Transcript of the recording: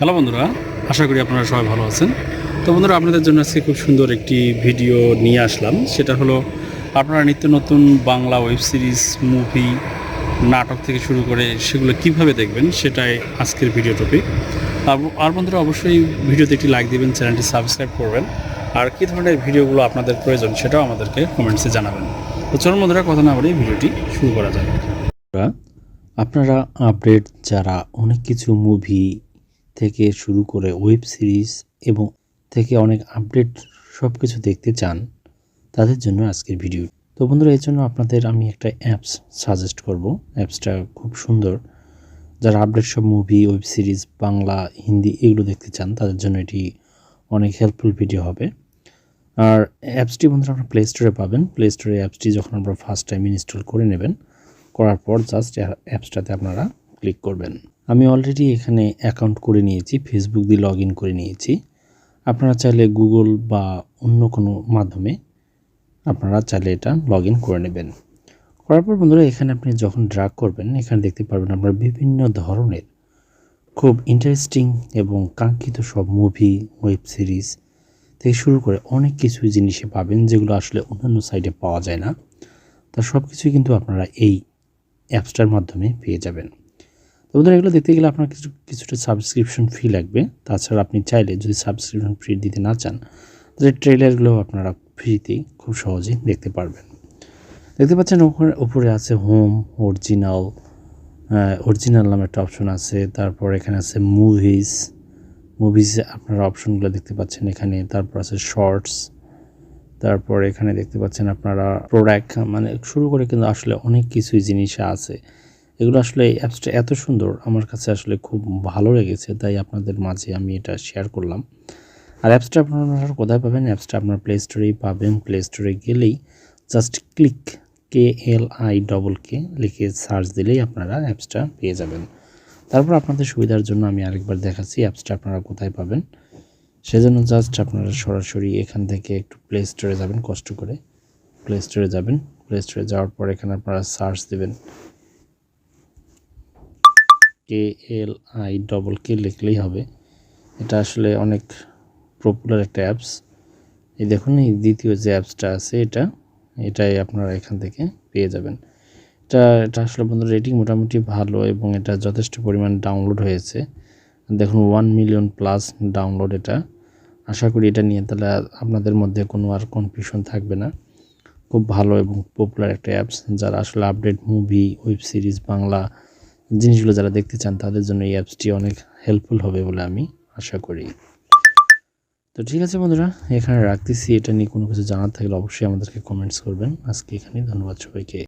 Hello বন্ধুরা, আশা করি আপনারা সবাই ভালো আছেন। তো বন্ধুরা, আপনাদের জন্য আজকে খুব সুন্দর একটি ভিডিও নিয়ে আসলাম। সেটা হলো, আপনারা নিত্য নতুন বাংলা ওয়েব সিরিজ, মুভি, নাটক থেকে শুরু করে সেগুলো কীভাবে দেখবেন, সেটাই আজকের ভিডিও টপিক। আর বন্ধুরা, অবশ্যই ভিডিওতে একটি লাইক দিবেন, চ্যানেলটি সাবস্ক্রাইব করবেন। আর কী ধরনের ভিডিওগুলো আপনাদের প্রয়োজন, সেটাও আমাদেরকে কমেন্টসে জানাবেন। তো চলুন বন্ধুরা, কথা না বলে ভিডিওটি শুরু করা যাবে আপনারা আপডেট যারা অনেক কিছু মুভি থেকে শুরু করে ওয়েব সিরিজ এবং থেকে অনেক আপডেট সব কিছু দেখতে চান, তাদের জন্য আজকের ভিডিও তো বন্ধুরা, এর জন্য আপনাদের আমি একটা অ্যাপস সাজেস্ট করব। অ্যাপসটা খুব সুন্দর। যারা আপডেট সব movie web series Bangla, Hindi এগুলো দেখতে চান, তাদের জন্য এটি অনেক হেল্পফুল ভিডিও হবে। আর অ্যাপসটি বন্ধুরা আপনারা প্লে স্টোরে পাবেন। প্লে স্টোরে অ্যাপসটি যখন আপনারা ফার্স্ট টাইম ইনস্টল করে নেবেন, করার পর জাস্ট অ্যাপসটাতে আপনারা ক্লিক করবেন। আমি অলরেডি এখানে অ্যাকাউন্ট করে নিয়েছি ফেসবুক দিয়ে লগ করে নিয়েছি। আপনারা চাইলে গুগল বা অন্য কোনো মাধ্যমে আপনারা চাইলে এটা লগ করে নেবেন। করার পর বন্ধুরা, এখানে আপনি যখন ড্রাগ করবেন, এখানে দেখতে পারবেন আপনার বিভিন্ন ধরনের খুব ইন্টারেস্টিং এবং কাঙ্ক্ষিত সব মুভি ওয়েব সিরিজ থেকে শুরু করে অনেক কিছু জিনিসে পাবেন, যেগুলো আসলে অন্যান্য সাইটে পাওয়া যায় না। তা সব কিছুই কিন্তু আপনারা এই অ্যাপসটার মাধ্যমে পেয়ে যাবেন। তো বন্ধুরা, এগুলো দেখতে গেলে আপনার কিছু, কিছুটা সাবস্ক্রিপশন ফি লাগবে। তাছাড়া আপনি চাইলে যদি সাবস্ক্রিপশন ফি দিতে না চান, তাহলে ট্রেলারগুলো আপনারা ফ্রিতেই খুব সহজেই দেখতে পারবেন। দেখতে পাচ্ছেন ওপরে উপরে আছে হোম অরিজিনাল অরিজিনাল নামে একটা অপশন আছে। তারপর এখানে আছে মুভিজ মুভিজ আপনারা অপশনগুলো দেখতে পাচ্ছেন এখানে। তারপর আছে শর্টস তারপর এখানে দেখতে পাচ্ছেন আপনারা প্রোডাক্ট মানে শুরু করে কিন্তু আসলে অনেক কিছুই জিনিস আছে। এগুলো আসলে অ্যাপসটা এত সুন্দর, আমার কাছে আসলে খুব ভালো লেগেছে, তাই আপনাদের মাঝে আমি এটা শেয়ার করলাম। আর অ্যাপসটা আপনারা কোথায় পাবেন? অ্যাপসটা আপনার প্লে স্টোরেই পাবেন। প্লে স্টোরে গেলেই just click K L I double K লিখে সার্চ দিলেই আপনারা অ্যাপসটা পেয়ে যাবেন। তারপর আপনাদের সুবিধার জন্য আমি আরেকবার দেখাচ্ছি অ্যাপসটা আপনারা কোথায় পাবেন। সেজন্য জাস্ট আপনারা সরাসরি এখান থেকে একটু প্লে স্টোরে যাবেন, কষ্ট করে প্লে স্টোরে যাবেন। প্লে স্টোরে যাওয়ার পর এখানে আপনারা সার্চ দেবেন। কে এল আই ডবল কে লিখলেই হবে। এটা আসলে অনেক পপুলার একটা অ্যাপস এই দেখুন, এই দ্বিতীয় যে অ্যাপসটা আছে, এটা, এটাই আপনারা এখান থেকে পেয়ে যাবেন। এটা এটা আসলে বন্ধুরা রেটিং মোটামুটি ভালো এবং এটা যথেষ্ট পরিমাণ ডাউনলোড হয়েছে। দেখুন ওয়ান মিলিয়ন প্লাস ডাউনলোড এটা। আশা করি এটা নিয়ে তাহলে আপনাদের মধ্যে কোনো আর কনফিউশন থাকবে না। খুব ভালো এবং পপুলার একটা অ্যাপস যারা আসলে update movie web series Bangla জিনিসগুলো যারা দেখতে চান, তাদের জন্য এই অ্যাপসটি অনেক হেল্পফুল হবে বলে আমি আশা করি। তো ঠিক আছে বন্ধুরা, এখানে রাখতেছি। এটা নিয়ে কোনো কিছু জানার থাকলে অবশ্যই আমাদেরকে কমেন্টস করবেন। আজকে এখানে ধন্যবাদ সবাইকে।